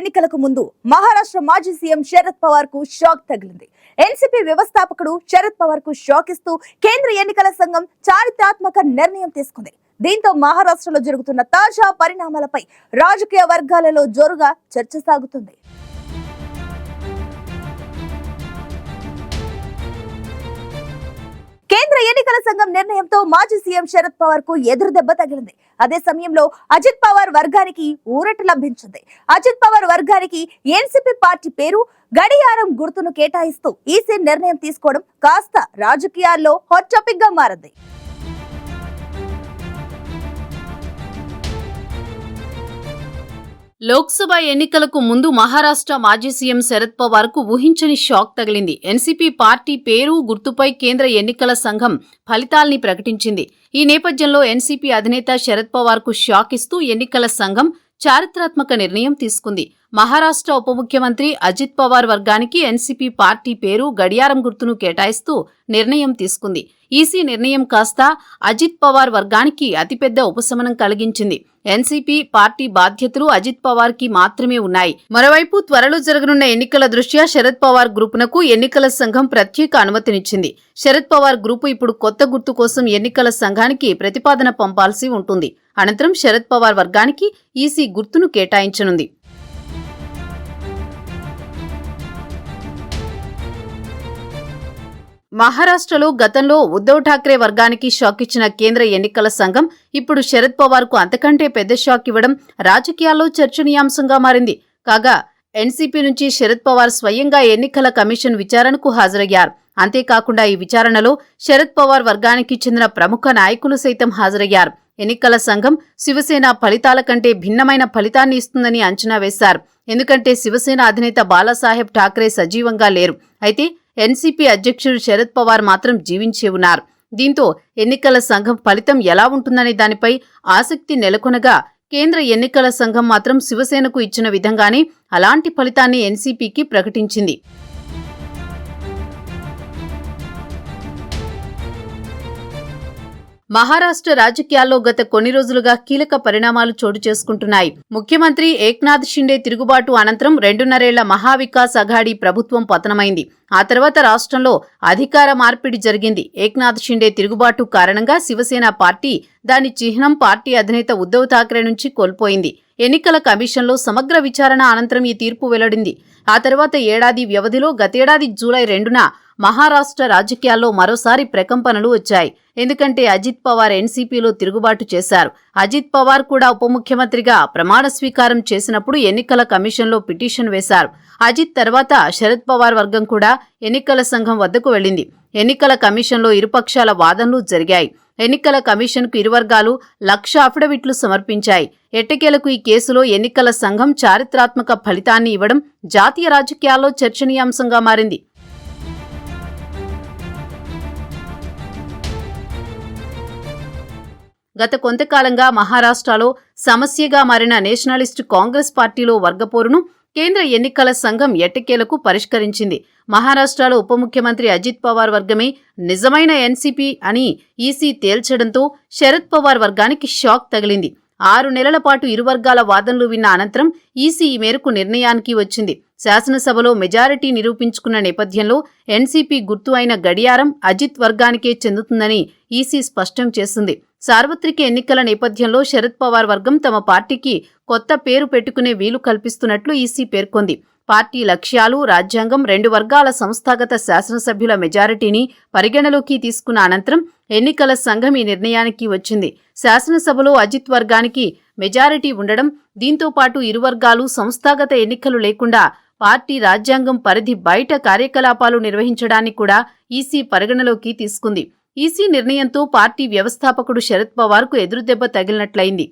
ఎన్నికలకు ముందు మహారాష్ట్ర మాజీ సీఎం శరద్ పవార్కు షాక్ తగిలింది. ఎన్సీపీ వ్యవస్థాపకుడు శరద్ పవార్కు షాక్ ఇస్తూ కేంద్ర ఎన్నికల సంఘం చారిత్రాత్మక నిర్ణయం తీసుకుంది. దీంతో మహారాష్ట్రలో జరుగుతున్న తాజా పరిణామాలపై రాజకీయ వర్గాలలో జోరుగా చర్చ సాగుతుంది. కేంద్ర ఎన్నికల సంఘం నిర్ణయంతో మాజీ సీఎం శరద్ పవార్కు ఎదురు దెబ్బ తగిలింది. అదే సమయంలో అజిత్ పవార్ వర్గానికి ఊరట లభించింది. అజిత్ పవార్ వర్గానికి ఎన్సీపీ పార్టీ పేరు గడియారం గుర్తును కేటాయిస్తూ ఈసీ నిర్ణయం తీసుకోవడం కాస్త రాజకీయాల్లో హాట్ టాపిక్గా మారింది. లోక్సభ ఎన్నికలకు ముందు మహారాష్ట్ర మాజీ సీఎం శరద్ పవార్కు ఊహించని షాక్ తగిలింది. ఎన్సీపీ పార్టీ పేరు గుర్తుపై కేంద్ర ఎన్నికల సంఘం ఫలితాల్ని ప్రకటించింది. ఈ నేపథ్యంలో ఎన్సీపీ అధినేత శరద్ పవార్కు షాక్ ఇస్తూ ఎన్నికల సంఘం చారిత్రాత్మక నిర్ణయం తీసుకుంది. మహారాష్ట్ర ఉప ముఖ్యమంత్రి అజిత్ పవార్ వర్గానికి ఎన్సీపీ పార్టీ పేరు గడియారం గుర్తును కేటాయిస్తూ నిర్ణయం తీసుకుంది. ఈసీ నిర్ణయం కాస్త అజిత్ పవార్ వర్గానికి అతిపెద్ద ఉపశమనం కలిగించింది. ఎన్సీపీ పార్టీ బాధ్యతలు అజిత్ పవార్కి మాత్రమే ఉన్నాయి. మరోవైపు త్వరలో జరగనున్న ఎన్నికల దృష్ట్యా శరద్ పవార్ గ్రూపునకు ఎన్నికల సంఘం ప్రత్యేక అనుమతినిచ్చింది. శరద్ పవార్ గ్రూపు ఇప్పుడు కొత్త గుర్తు కోసం ఎన్నికల సంఘానికి ప్రతిపాదన పంపాల్సి ఉంటుంది. అనంతరం శరద్ పవార్ వర్గానికి ఈసీ గుర్తును కేటాయించనుంది. మహారాష్ట్రలో గతంలో ఉద్దవ్ ఠాక్రే వర్గానికి షాక్ ఇచ్చిన కేంద్ర ఎన్నికల సంఘం ఇప్పుడు శరద్ పవార్కు అంతకంటే పెద్ద షాక్ ఇవ్వడం రాజకీయాల్లో చర్చనీయాంశంగా మారింది. కాగా ఎన్సీపీ నుంచి శరద్ పవార్ స్వయంగా ఎన్నికల కమిషన్ విచారణకు హాజరయ్యారు. అంతేకాకుండా ఈ విచారణలో శరద్ పవార్ వర్గానికి చెందిన ప్రముఖ నాయకులు సైతం హాజరయ్యారు. ఎన్నికల సంఘం శివసేన ఫలితాల కంటే భిన్నమైన ఫలితాన్ని ఇస్తుందని అంచనా వేశారు. ఎందుకంటే శివసేన అధినేత బాలాసాహెబ్ ఠాక్రే సజీవంగా లేరు. అయితే ఎన్సీపీ అధ్యక్షుడు శరద్ పవార్ మాత్రం జీవించే ఉన్నారు. దీంతో ఎన్నికల సంఘం ఫలితం ఎలా ఉంటుందనే దానిపై ఆసక్తి నెలకొనగా కేంద్ర ఎన్నికల సంఘం మాత్రం శివసేనకు ఇచ్చిన విధంగానే అలాంటి ఫలితాన్ని ఎన్సీపీకి ప్రకటించింది. మహారాష్ట్ర రాజకీయాల్లో గత కొన్ని రోజులుగా కీలక పరిణామాలు చోటు చేసుకుంటున్నాయి. ముఖ్యమంత్రి ఏక్నాథ్ షిండే తిరుగుబాటు అనంతరం రెండున్నరేళ్ళ మహావికాస్ అఘాడీ ప్రభుత్వం పతనమైంది. ఆ తర్వాత రాష్ట్రంలో అధికార మార్పిడి జరిగింది. ఏక్నాథ్ షిండే తిరుగుబాటు కారణంగా శివసేన పార్టీ దాని చిహ్నం పార్టీ అధినేత ఉద్దవ్ థాక్రే నుంచి కోల్పోయింది. ఎన్నికల కమిషన్లో సమగ్ర విచారణ అనంతరం ఈ తీర్పు వెల్లడింది. ఆ తర్వాత ఏడాది వ్యవధిలో గతేడాది జూలై రెండున మహారాష్ట్ర రాజకీయాల్లో మరోసారి ప్రకంపనలు వచ్చాయి. ఎందుకంటే అజిత్ పవార్ ఎన్సీపీలో తిరుగుబాటు చేశారు. అజిత్ పవార్ కూడా ఉప ముఖ్యమంత్రిగా ప్రమాణ స్వీకారం చేసినప్పుడు ఎన్నికల కమిషన్లో పిటిషన్ వేశారు. అజిత్ తర్వాత శరద్ పవార్ వర్గం కూడా ఎన్నికల సంఘం వద్దకు వెళ్ళింది. ఎన్నికల కమిషన్లో ఇరుపక్షాల వాదనలు జరిగాయి. ఎన్నికల కమిషన్కు ఇరు వర్గాలు లక్ష అఫిడవిట్లు సమర్పించాయి. ఎట్టకేలకు ఈ కేసులో ఎన్నికల సంఘం చారిత్రాత్మక ఫలితాన్ని ఇవ్వడం జాతీయ రాజకీయాల్లో చర్చనీయాంశంగా మారింది. గత కొంతకాలంగా మహారాష్ట్రలో సమస్యగా మారిన నేషనలిస్టు కాంగ్రెస్ పార్టీలో వర్గపోరును కేంద్ర ఎన్నికల సంఘం ఎట్టకేలకు పరిష్కరించింది. మహారాష్ట్రలో ఉప ముఖ్యమంత్రి అజిత్ పవార్ వర్గమే నిజమైన ఎన్సీపీ అని ఈసీ తేల్చడంతో శరద్ పవార్ వర్గానికి షాక్ తగిలింది. ఆరు నెలల పాటు ఇరు వర్గాల వాదనలు విన్న అనంతరం ఈసీ ఈ మేరకు నిర్ణయానికి వచ్చింది. శాసనసభలో మెజారిటీ నిరూపించుకున్న నేపథ్యంలో ఎన్సీపీ గుర్తు అయిన గడియారం అజిత్ వర్గానికే చెందుతుందని ఈసీ స్పష్టం చేసింది. సార్వత్రిక ఎన్నికల నేపథ్యంలో శరద్ పవార్ వర్గం తమ పార్టీకి కొత్త పేరు పెట్టుకునే వీలు కల్పిస్తున్నట్లు ఈసీ పేర్కొంది. పార్టీ లక్ష్యాలు రాజ్యాంగం రెండు వర్గాల సంస్థాగత శాసనసభ్యుల మెజారిటీని పరిగణలోకి తీసుకున్న అనంతరం ఎన్నికల సంఘం ఈ నిర్ణయానికి వచ్చింది. శాసనసభలో అజిత్ వర్గానికి మెజారిటీ ఉండడం దీంతో పాటు ఇరు వర్గాలు సంస్థాగత ఎన్నికలు లేకుండా పార్టీ రాజ్యాంగం పరిధి బయట కార్యకలాపాలు నిర్వహించడాన్ని కూడా ఈసీ పరిగణలోకి తీసుకుంది. ఈసీ నిర్ణయంతో పార్టీ వ్యవస్థాపకుడు శరద్ పవార్కు ఎదురుదెబ్బ తగిలినట్లయింది.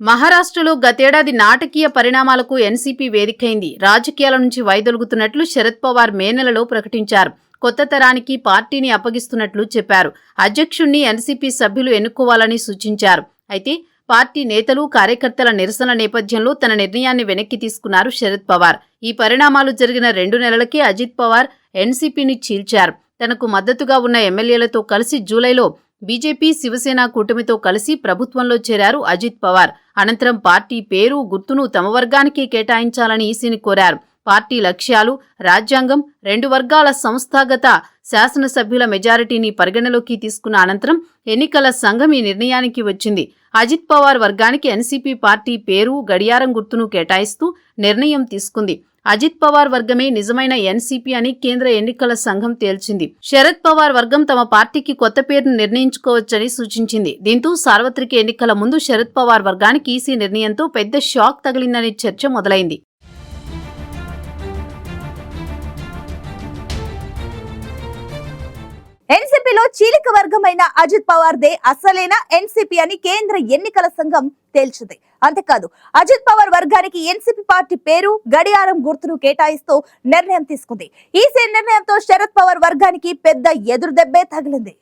మహారాష్ట్రలో గతేడాది నాటకీయ పరిణామాలకు ఎన్సీపీ వేదికైంది. రాజకీయాల నుంచి వైదొలుగుతున్నట్లు శరద్ పవార్ మే నెలలో ప్రకటించారు. కొత్త తరానికి పార్టీని అప్పగిస్తున్నట్లు చెప్పారు. అధ్యక్షుణ్ణి ఎన్సీపీ సభ్యులు ఎన్నుకోవాలని సూచించారు. అయితే పార్టీ నేతలు కార్యకర్తల నిరసన నేపథ్యంలో తన నిర్ణయాన్ని వెనక్కి తీసుకున్నారు శరద్ పవార్. ఈ పరిణామాలు జరిగిన రెండు నెలలకే అజిత్ పవార్ ఎన్సీపీని చీల్చారు. తనకు మద్దతుగా ఉన్న ఎమ్మెల్యేలతో కలిసి జూలైలో బీజేపీ శివసేన కూటమితో కలిసి ప్రభుత్వంలో చేరారు అజిత్ పవార్. అనంతరం పార్టీ పేరు గుర్తును తమ వర్గానికి కేటాయించాలని ఈసీని కోరారు. పార్టీ లక్ష్యాలు రాజ్యాంగం రెండు వర్గాల సంస్థాగత శాసనసభ్యుల మెజారిటీని పరిగణలోకి తీసుకున్న అనంతరం ఎన్నికల సంఘం ఈ నిర్ణయానికి వచ్చింది. అజిత్ పవార్ వర్గానికి ఎన్సీపీ పార్టీ పేరు గడియారం గుర్తును కేటాయిస్తూ నిర్ణయం తీసుకుంది. అజిత్ పవార్ వర్గమే నిజమైన ఎన్సీపీ అని కేంద్ర ఎన్నికల సంఘం తేల్చింది. శరద్ పవార్ వర్గం తమ పార్టీకి కొత్త పేరును నిర్ణయించుకోవచ్చని సూచించింది. దీంతో సార్వత్రిక ఎన్నికల ముందు శరద్ పవార్ వర్గానికి ఈసీ నిర్ణయంతో పెద్ద షాక్ తగిలిందనే చర్చ మొదలైంది. ఎన్సీపీలో చీలిక వర్గమైన అజిత్ పవార్ దే అసలైన ఎన్సీపీ అని కేంద్ర ఎన్నికల సంఘం తేల్చింది. అంతేకాదు అజిత్ పవార్ వర్గానికి ఎన్సీపీ పార్టీ పేరు గడియారం గుర్తును కేటాయిస్తూ నిర్ణయం తీసుకుంది. ఈ నిర్ణయంతో శరద్ పవార్ వర్గానికి పెద్ద ఎదురు దెబ్బే తగిలింది.